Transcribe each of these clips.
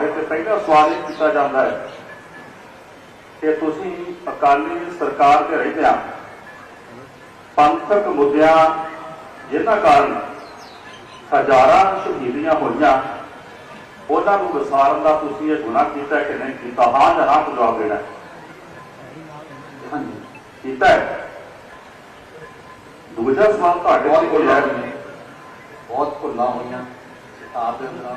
ਤੁਹਾਡੇ ਤੇ ਪਹਿਲਾ ਸਵਾਲ ਇਹ ਕੀਤਾ ਜਾਂਦਾ ਹੈ ਕਿ ਤੁਸੀਂ ਅਕਾਲੀ ਸਰਕਾਰ ਦੇ ਰਹਿੰਦਿਆਂ ਪੰਥਕ ਮੁੱਦਿਆਂ ਜਿਨ੍ਹਾਂ ਕਾਰਨ ਹਜ਼ਾਰਾਂ ਸ਼ਹੀਦੀਆਂ ਹੋਈਆਂ ਉਹਨਾਂ ਨੂੰ ਵਿਸਾਰਨ ਦਾ ਤੁਸੀਂ ਇਹ ਗੁਨਾਹ ਕੀਤਾ ਕਿ ਨਹੀਂ ਕੀਤਾ? ਹਾਂ ਜਾਂ ਨਾ ਜਵਾਬ ਦੇਣਾ ਕੀਤਾ ਹੈ। ਦੂਜਾ ਸਵਾਲ ਤੁਹਾਡੇ ਭੁੱਲਾਂ ਹੈ ਬਹੁਤ ਭੁੱਲਾਂ ਹੋਈਆਂ। ਕਿਤਾਬ ਦੇ ਅੰਦਰ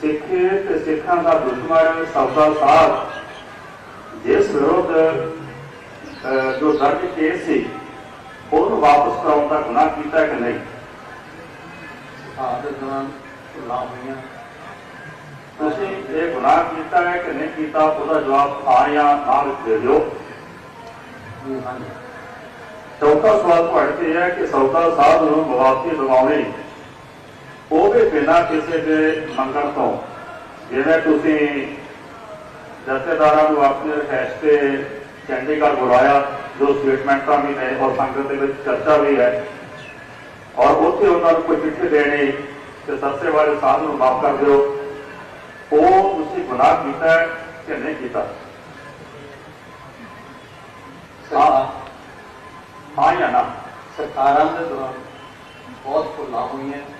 ਸਿੱਖੇ ਤੇ ਸਿੱਖਾਂ ਦਾ ਦੁਸ਼ਮਣ ਸੌਦਾ ਸਾਹਿਬ ਜਿਸ ਵਿਰੁੱਧ ਜੋ ਦਰਜ ਕੇਸ ਸੀ ਉਹਨੂੰ ਵਾਪਸ ਕਰਾਉਣ ਦਾ ਗੁਨਾਹ ਕੀਤਾ ਕਿ ਨਹੀਂ? ਦੌਰਾਨ ਹੋਈਆਂ। ਤੁਸੀਂ ਇਹ ਗੁਨਾਹ ਕੀਤਾ ਹੈ ਕਿ ਨਹੀਂ ਕੀਤਾ ਉਹਦਾ ਜਵਾਬ ਹਾਂ ਜਾਂ ਨਾ ਦੇ ਦਿਓ। ਚੌਥਾ ਸਵਾਲ ਤੁਹਾਡੇ ਤੇ ਹੈ ਕਿ ਸੌਦਾ ਸਾਹਿਬ ਨੂੰ ਮੁਆਫੀ ਦਿਵਾਉਣੀ ਉਹ ਵੀ ਬਿਨਾਂ ਕਿਸੇ ਦੇ ਮੰਗਣ ਤੋਂ ਜਿਵੇਂ ਤੁਸੀਂ ਜਥੇਦਾਰਾਂ ਨੂੰ ਆਪਣੇ ਰਿਹਾਇਸ਼ ਤੇ ਚੰਡੀਗੜ੍ਹ ਬੁਲਾਇਆ ਜੋ ਸਟੇਟਮੈਂਟਾਂ ਵੀ ਨੇ ਔਰ ਸੰਗਤ ਦੇ ਵਿੱਚ ਚਰਚਾ ਵੀ ਹੈ ਔਰ ਉੱਥੇ ਉਹਨਾਂ ਨੂੰ ਕੋਈ ਚਿੱਠੀ ਦੇਣੀ ਕਿ ਸਸਤੇ ਵਾਲੇ ਸਾਹਿਬ ਨੂੰ ਮਾਫ ਕਰ ਦਿਓ ਉਹ ਤੁਸੀਂ ਗੁਨਾਹ ਕੀਤਾ ਹੈ ਕਿ ਨਹੀਂ ਕੀਤਾ? ਹਾਂ। ਜਾਂ ਨਾ? ਸਰਕਾਰਾਂ ਦੇ ਦੌਰਾਨ ਬਹੁਤ ਭੁੱਲਾਂ ਹੋਈਆਂ।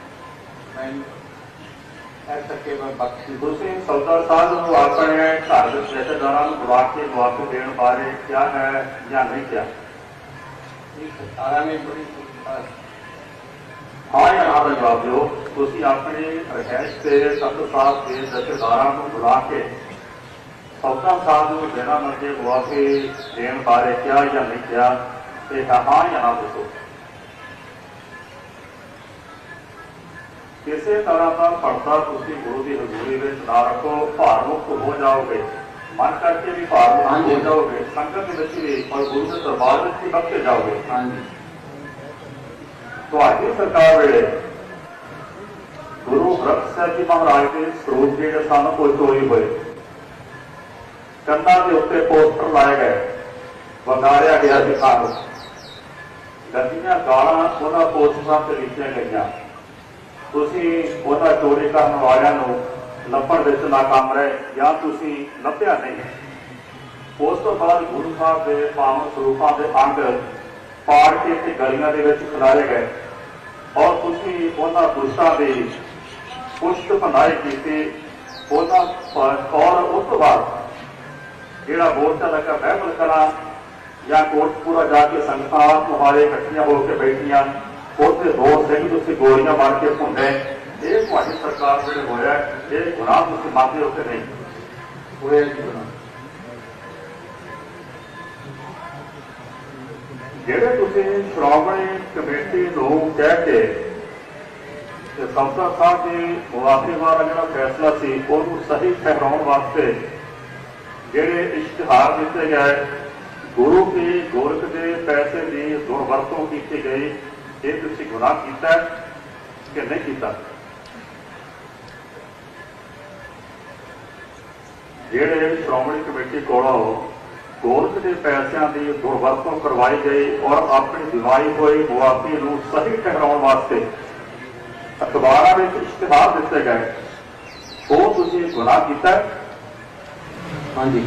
ਤੁਸੀਂ ਸੌਦਾ ਸਾਹਿਬ ਨੂੰ ਆਪਣੇ ਘਰ ਦੇ ਰਿਸ਼ਤੇਦਾਰਾਂ ਨੂੰ ਬੁਲਾ ਕੇ ਦੇਣ ਬਾਰੇ ਕਿਹਾ ਹੈ ਜਾਂ ਨਹੀਂ ਕਿਹਾ। ਇਹ ਸਰਕਾਰਾਂ ਨੇ ਬੜੀ ਅਹ, ਹਾਂ ਜਾਂ ਨਾ ਦਾ ਜਵਾਬ ਦਿਓ। ਤੁਸੀਂ ਆਪਣੇ ਰਹਿਸ਼ ਤੇ ਸਤ ਸਾਹਿਬ ਦੇ ਰਿਸ਼ਤੇਦਾਰਾਂ ਨੂੰ ਬੁਲਾ ਕੇ ਸੌਦਾ ਸਾਹਿਬ ਨੂੰ ਬਿਨਾਂ ਮੰਗੇ ਮੁਆਫੀ ਦੇਣ ਬਾਰੇ ਕਿਹਾ ਜਾਂ ਨਹੀਂ ਕਿਹਾ ਤੇ ਹਾਂ ਜਾਂ ਨਾ ਦੱਸੋ। ਕਿਸੇ ਤਰ੍ਹਾਂ ਦਾ ਪਰਦਾ ਤੁਸੀਂ ਗੁਰੂ ਦੀ ਹਜ਼ੂਰੀ ਵਿੱਚ ਨਾ ਰੱਖੋ ਭਾਰ ਮੁਕਤ ਹੋ ਜਾਓਗੇ। ਮਨ ਕਰਕੇ ਵੀ ਭਾਰ ਮੁਕਤ ਹੋ। ਜਾਓਗੇ। ਸੰਗਤ ਦੇ ਵਿੱਚ ਵੀ ਔਰ ਗੁਰੂ ਦੇ ਦਰਬਾਰ ਵਿੱਚ ਵੀ ਬਖਸ਼ੇ ਜਾਓਗੇ। ਹਾਂਜੀ। ਤੁਹਾਡੀ ਸਰਕਾਰ ਵੇਲੇ ਗੁਰੂ ਗ੍ਰੰਥ ਸਾਹਿਬ ਜੀ ਮਹਾਰਾਜ ਦੇ ਸਰੂਪ ਜਿਹੜੇ ਸਨ ਕੋਈ ਚੋਰੀ ਹੋਏ। ਕੰਧਾਂ ਦੇ ਉੱਤੇ ਪੋਸਟਰ ਲਾਏ ਗਏ। ਵੰਗਾਰਿਆ ਗਿਆ ਸੀ ਖਾਨ ਗੱਡੀਆਂ ਗਾਲਾਂ ਉਹਨਾਂ ਪੋਸਟਰਾਂ ਤੇ ਲਿਖੀਆਂ ਗਈਆਂ। ਤੁਸੀਂ ਉਹਨਾਂ ਚੋਰੀ ਕਰਨ ਵਾਲਿਆਂ ਨੂੰ ਲੱਭਣ ਵਿੱਚ ਨਾਕਾਮ ਰਹੇ ਜਾਂ ਤੁਸੀਂ ਲੱਭਿਆ ਨਹੀਂ। ਉਸ ਤੋਂ ਬਾਅਦ ਗੁਰੂ ਸਾਹਿਬ ਦੇ ਪਾਵਨ ਸਰੂਪਾਂ ਦੇ ਅੰਗ ਪਾੜ ਕੇ ਤੇ ਗਲੀਆਂ ਦੇ ਵਿੱਚ ਖਿਲਾਰੇ ਗਏ ਔਰ ਤੁਸੀਂ ਉਹਨਾਂ ਦੁਸ਼ਟਾਂ ਦੇ ਪੁਸ਼ਟ ਭੰਡਾਈ ਕੀਤੀ। ਉਹਨਾਂ ਔਰ ਉਸ ਤੋਂ ਬਾਅਦ ਜਿਹੜਾ ਮੋਰਚਾ ਲੱਗਾ ਬਹਿਬਲ ਕਰਾਂ ਜਾਂ ਕੋਟਪੂਰਾ ਜਾ ਕੇ ਸੰਗਤਾਂ ਮੁਹਾਰੇ ਇਕੱਠੀਆਂ ਹੋ ਕੇ ਬੈਠੀਆਂ ਉੱਥੇ ਦੋ ਸਿੰਘ ਤੁਸੀਂ ਗੋਲੀਆਂ ਮਾਰ ਕੇ ਭੁੰਡੇ ਇਹ ਤੁਹਾਡੀ ਸਰਕਾਰ ਵੇਲੇ ਹੋਇਆ। ਇਹ ਗੁਨਾਹ ਤੁਸੀਂ ਮੰਨਦੇ ਹੋ ਕਿ ਨਹੀਂ ਹੋਇਆ ਜੀ ਜਿਹੜੇ ਤੁਸੀਂ ਸ਼੍ਰੋਮਣੀ ਕਮੇਟੀ ਨੂੰ ਕਹਿ ਕੇ ਤੇ ਸੰਸਦਾ ਸਾਹਿਬ ਦੀ ਮੁਆਫੀ ਵਾਲਾ ਜਿਹੜਾ ਫੈਸਲਾ ਸੀ ਉਹਨੂੰ ਸਹੀ ਠਹਿਰਾਉਣ ਵਾਸਤੇ ਜਿਹੜੇ ਇਸ਼ਤਿਹਾਰ ਦਿੱਤੇ ਗਏ ਗੁਰੂ ਕੀ ਗੋਰਖ ਦੇ ਪੈਸੇ ਦੀ ਦੁਰਵਰਤੋਂ ਕੀਤੀ ਗਈ ਇਹ ਤੁਸੀਂ ਗੁਨਾਹ ਕੀਤਾ ਕਿ ਨਹੀਂ ਕੀਤਾ? ਜਿਹੜੇ ਸ਼੍ਰੋਮਣੀ ਕਮੇਟੀ ਕੋਲੋਂ ਗੋਰਖ ਦੇ ਪੈਸਿਆਂ ਦੀ ਦੁਰਵਰਤੋਂ ਕਰਵਾਈ ਗਈ ਔਰ ਆਪਣੀ ਦਿਵਾਈ ਹੋਈ ਮੁਆਫੀ ਨੂੰ ਸਹੀ ਠਹਿਰਾਉਣ ਵਾਸਤੇ ਅਖਬਾਰਾਂ ਵਿੱਚ ਇਸ਼ਤਿਹਾਰ ਦਿੱਤੇ ਗਏ, ਉਹ ਤੁਸੀਂ ਗੁਨਾਹ ਕੀਤਾ ਹਾਂਜੀ।